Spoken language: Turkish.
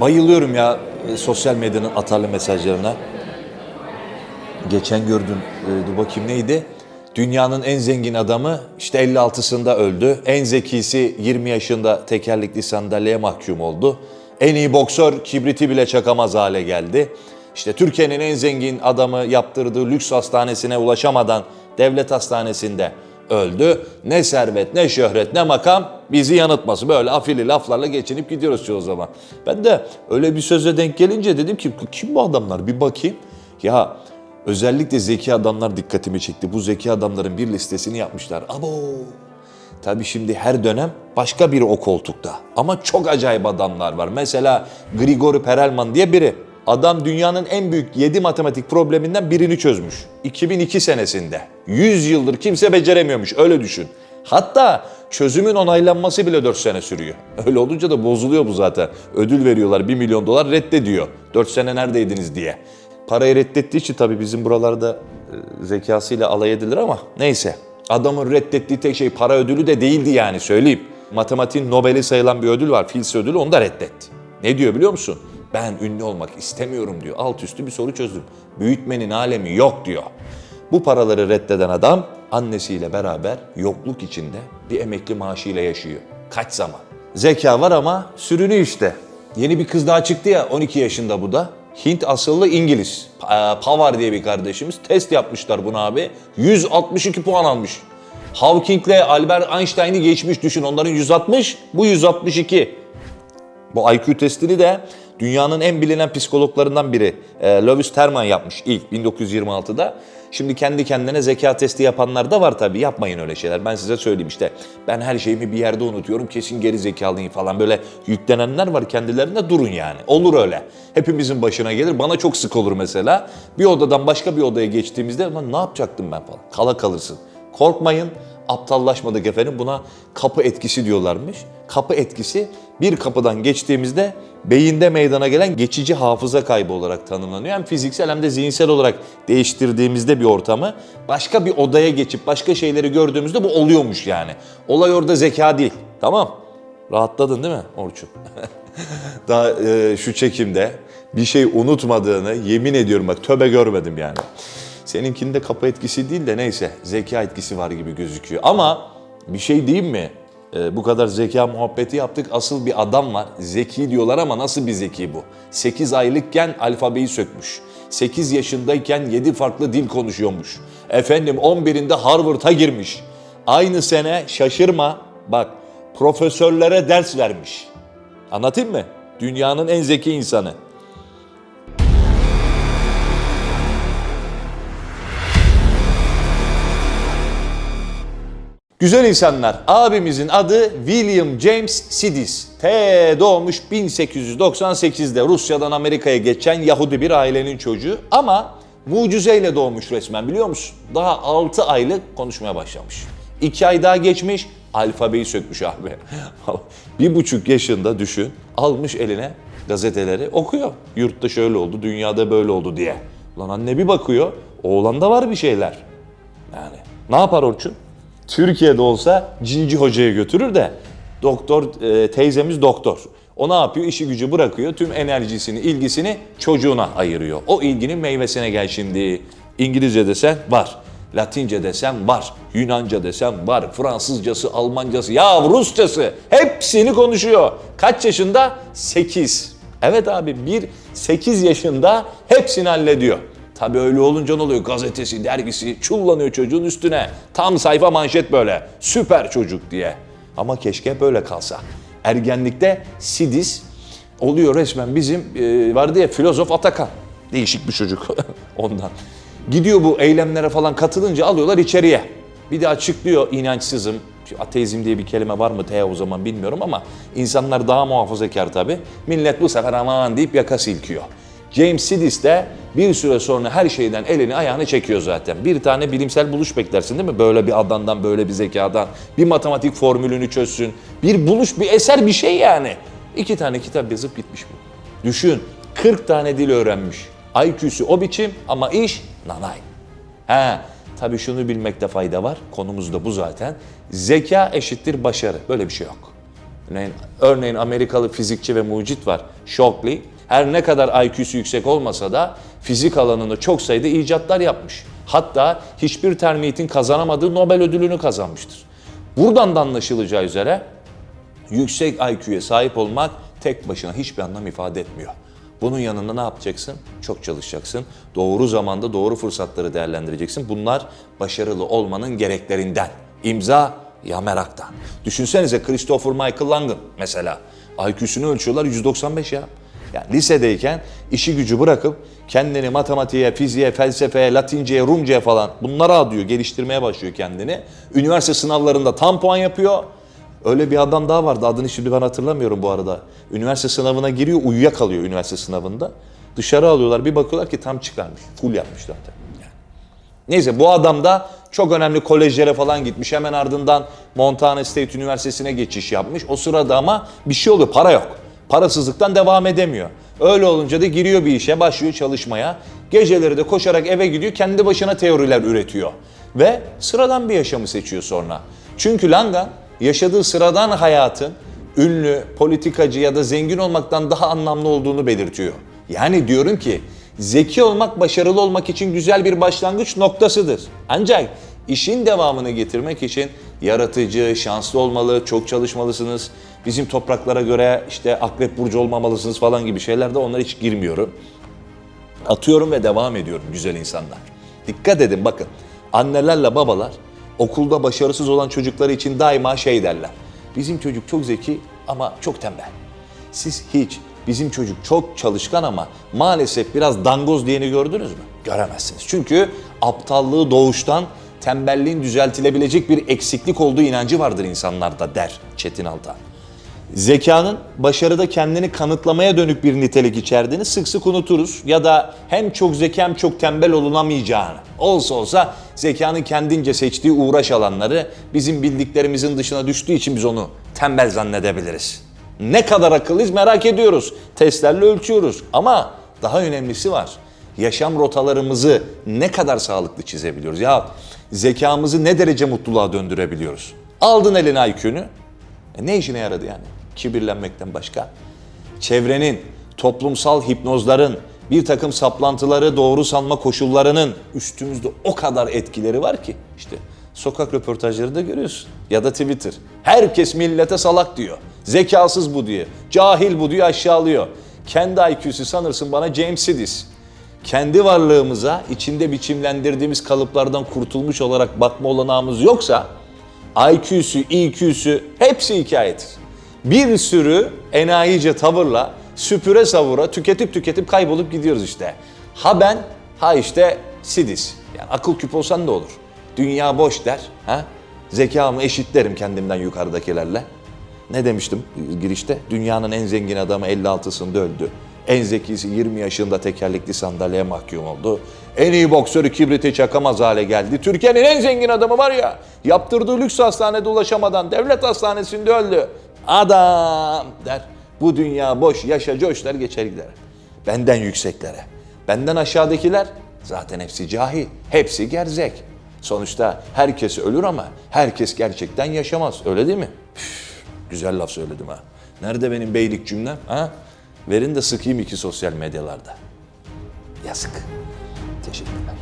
Bayılıyorum ya e, sosyal medyanın atarlı mesajlarına. Geçen gördüm, e, dur bakayım neydi? Dünyanın en zengin adamı işte 56'sında öldü. En zekisi 20 yaşında tekerlekli sandalyeye mahkum oldu. En iyi boksör kibriti bile çakamaz hale geldi. İşte Türkiye'nin en zengin adamı yaptırdığı lüks hastanesine ulaşamadan devlet hastanesinde öldü. Ne servet, ne şöhret, ne makam bizi yanıltması. Böyle afili laflarla geçinip gidiyoruz çoğu zaman. Ben de öyle bir söze denk gelince dedim ki kim bu adamlar bir bakayım. Ya özellikle zeki adamlar dikkatimi çekti. Bu zeki adamların bir listesini yapmışlar. Abo! Tabii şimdi her dönem başka biri o koltukta. Ama çok acayip adamlar var. Mesela Grigori Perelman diye biri. Adam dünyanın en büyük 7 matematik probleminden birini çözmüş. 2002 senesinde. 100 yıldır kimse beceremiyormuş öyle düşün. Hatta çözümün onaylanması bile 4 sene sürüyor. Öyle olunca da bozuluyor bu zaten. Ödül veriyorlar 1 milyon dolar reddediyor. 4 sene neredeydiniz diye. Parayı reddettiği için tabii bizim buralarda e, zekasıyla alay edilir ama neyse. Adamın reddettiği tek şey para ödülü de değildi yani söyleyeyim. Matematiğin Nobel'i sayılan bir ödül var, Fields ödülü onu da reddetti. Ne diyor biliyor musun? Ben ünlü olmak istemiyorum diyor. Alt üstü bir soru çözdüm. Büyütmenin alemi yok diyor. Bu paraları reddeden adam annesiyle beraber yokluk içinde bir emekli maaşıyla yaşıyor. Kaç zaman? Zeka var ama sürünü işte. Yeni bir kız daha çıktı ya 12 yaşında bu da. Hint asıllı İngiliz. Pa- Pavar diye bir kardeşimiz. Test yapmışlar buna abi. 162 puan almış. Hawking'le Albert Einstein'ı geçmiş düşün. Onların 160, bu 162. Bu IQ testini de dünyanın en bilinen psikologlarından biri e, Lewis Terman yapmış ilk 1926'da. Şimdi kendi kendine zeka testi yapanlar da var tabii. Yapmayın öyle şeyler. Ben size söyleyeyim işte. Ben her şeyimi bir yerde unutuyorum. Kesin geri zekalıyım falan. Böyle yüklenenler var kendilerine durun yani. Olur öyle. Hepimizin başına gelir. Bana çok sık olur mesela. Bir odadan başka bir odaya geçtiğimizde "Lan ne yapacaktım ben falan. Kala kalırsın. Korkmayın aptallaşmadık efendim. Buna kapı etkisi diyorlarmış. Kapı etkisi bir kapıdan geçtiğimizde beyinde meydana gelen geçici hafıza kaybı olarak tanımlanıyor. Hem fiziksel hem de zihinsel olarak değiştirdiğimizde bir ortamı başka bir odaya geçip başka şeyleri gördüğümüzde bu oluyormuş yani. Olay orada zeka değil. Tamam. Rahatladın değil mi Orçun? Daha e, şu çekimde bir şey unutmadığını yemin ediyorum bak töbe görmedim yani. Seninkinde kapı etkisi değil de neyse zeka etkisi var gibi gözüküyor. Ama bir şey diyeyim mi? Ee, bu kadar zeka muhabbeti yaptık. Asıl bir adam var. Zeki diyorlar ama nasıl bir zeki bu? 8 aylıkken alfabeyi sökmüş. 8 yaşındayken 7 farklı dil konuşuyormuş. Efendim 11'inde Harvard'a girmiş. Aynı sene şaşırma bak profesörlere ders vermiş. Anlatayım mı? Dünyanın en zeki insanı. Güzel insanlar. Abimizin adı William James Sidis. T doğmuş 1898'de Rusya'dan Amerika'ya geçen Yahudi bir ailenin çocuğu ama mucizeyle doğmuş resmen biliyor musun? Daha 6 aylık konuşmaya başlamış. 2 ay daha geçmiş alfabeyi sökmüş abi. bir buçuk yaşında düşün almış eline gazeteleri okuyor. Yurtta şöyle oldu, dünyada böyle oldu diye. Lan anne bir bakıyor, oğlanda var bir şeyler. Yani ne yapar Orçun? Türkiye'de olsa cinci hocaya götürür de doktor e, teyzemiz doktor. O ne yapıyor? İşi gücü bırakıyor. Tüm enerjisini, ilgisini çocuğuna ayırıyor. O ilginin meyvesine gel şimdi. İngilizce desen var. Latince desen var. Yunanca desen var. Fransızcası, Almancası, ya Rusçası hepsini konuşuyor. Kaç yaşında? 8. Evet abi bir 8 yaşında hepsini hallediyor. Tabii öyle olunca ne oluyor? Gazetesi, dergisi çullanıyor çocuğun üstüne. Tam sayfa manşet böyle. Süper çocuk diye. Ama keşke böyle kalsa. Ergenlikte Sidis oluyor resmen bizim e, vardı ya filozof Atakan. Değişik bir çocuk ondan. Gidiyor bu eylemlere falan katılınca alıyorlar içeriye. Bir de açıklıyor inançsızım. Ateizm diye bir kelime var mı T o zaman bilmiyorum ama insanlar daha muhafazakar tabii. Millet bu sefer aman deyip yaka silkiyor. James Sidis de bir süre sonra her şeyden elini ayağını çekiyor zaten. Bir tane bilimsel buluş beklersin değil mi? Böyle bir adamdan, böyle bir zekadan. Bir matematik formülünü çözsün. Bir buluş, bir eser bir şey yani. İki tane kitap yazıp gitmiş bu. Düşün 40 tane dil öğrenmiş. IQ'su o biçim ama iş nanay. He, tabii şunu bilmekte fayda var. Konumuz da bu zaten. Zeka eşittir başarı. Böyle bir şey yok. Örneğin, örneğin Amerikalı fizikçi ve mucit var Shockley. Her ne kadar IQ'su yüksek olmasa da fizik alanında çok sayıda icatlar yapmış. Hatta hiçbir termitin kazanamadığı Nobel ödülünü kazanmıştır. Buradan da anlaşılacağı üzere yüksek IQ'ya sahip olmak tek başına hiçbir anlam ifade etmiyor. Bunun yanında ne yapacaksın? Çok çalışacaksın. Doğru zamanda doğru fırsatları değerlendireceksin. Bunlar başarılı olmanın gereklerinden. İmza ya meraktan. Düşünsenize Christopher Michael Langen mesela. IQ'sunu ölçüyorlar 195 ya. Yani lisedeyken işi gücü bırakıp kendini matematiğe, fiziğe, felsefeye, latinceye, rumcaya falan bunlara adıyor, geliştirmeye başlıyor kendini. Üniversite sınavlarında tam puan yapıyor. Öyle bir adam daha vardı adını şimdi ben hatırlamıyorum bu arada. Üniversite sınavına giriyor uyuyakalıyor üniversite sınavında. Dışarı alıyorlar bir bakıyorlar ki tam çıkarmış. Full yapmış zaten. Neyse bu adam da çok önemli kolejlere falan gitmiş. Hemen ardından Montana State Üniversitesi'ne geçiş yapmış. O sırada ama bir şey oluyor para yok. Parasızlıktan devam edemiyor. Öyle olunca da giriyor bir işe başlıyor çalışmaya. Geceleri de koşarak eve gidiyor kendi başına teoriler üretiyor. Ve sıradan bir yaşamı seçiyor sonra. Çünkü Langan yaşadığı sıradan hayatın ünlü, politikacı ya da zengin olmaktan daha anlamlı olduğunu belirtiyor. Yani diyorum ki zeki olmak başarılı olmak için güzel bir başlangıç noktasıdır. Ancak işin devamını getirmek için yaratıcı, şanslı olmalı, çok çalışmalısınız. Bizim topraklara göre işte akrep burcu olmamalısınız falan gibi şeylerde onlara hiç girmiyorum. Atıyorum ve devam ediyorum güzel insanlar. Dikkat edin bakın. Annelerle babalar okulda başarısız olan çocukları için daima şey derler. Bizim çocuk çok zeki ama çok tembel. Siz hiç bizim çocuk çok çalışkan ama maalesef biraz dangoz diyeni gördünüz mü? Göremezsiniz. Çünkü aptallığı doğuştan tembelliğin düzeltilebilecek bir eksiklik olduğu inancı vardır insanlarda der Çetin Altan. Zekanın başarıda kendini kanıtlamaya dönük bir nitelik içerdiğini sık sık unuturuz. Ya da hem çok zeki hem çok tembel olunamayacağını. Olsa olsa zekanın kendince seçtiği uğraş alanları bizim bildiklerimizin dışına düştüğü için biz onu tembel zannedebiliriz. Ne kadar akıllıyız merak ediyoruz. Testlerle ölçüyoruz. Ama daha önemlisi var. Yaşam rotalarımızı ne kadar sağlıklı çizebiliyoruz? Ya zekamızı ne derece mutluluğa döndürebiliyoruz? Aldın eline IQ'nü. E ne işine yaradı yani? Kibirlenmekten başka. Çevrenin, toplumsal hipnozların, bir takım saplantıları doğru sanma koşullarının üstümüzde o kadar etkileri var ki. işte sokak röportajları da görüyorsun. Ya da Twitter. Herkes millete salak diyor. Zekasız bu diyor. Cahil bu diyor aşağılıyor. Kendi IQ'su sanırsın bana James Sidis. Kendi varlığımıza içinde biçimlendirdiğimiz kalıplardan kurtulmuş olarak bakma olanağımız yoksa IQ'su, EQ'su hepsi hikayedir. Bir sürü enayice tavırla süpüre savura tüketip tüketip kaybolup gidiyoruz işte. Ha ben, ha işte Sidis. Yani akıl küp olsan da olur. Dünya boş der. Ha? Zekamı eşitlerim kendimden yukarıdakilerle. Ne demiştim girişte? Dünyanın en zengin adamı 56'sında öldü. En zekisi 20 yaşında tekerlekli sandalyeye mahkum oldu. En iyi boksörü kibriti çakamaz hale geldi. Türkiye'nin en zengin adamı var ya, yaptırdığı lüks hastanede ulaşamadan devlet hastanesinde öldü. Adam der. Bu dünya boş, yaşa coş der geçer gider. Benden yükseklere, benden aşağıdakiler zaten hepsi cahil, hepsi gerzek. Sonuçta herkes ölür ama herkes gerçekten yaşamaz. Öyle değil mi? Üf, güzel laf söyledim ha. Nerede benim beylik cümlem? Ha? Verin de sıkayım iki sosyal medyalarda. Yazık. Teşekkürler.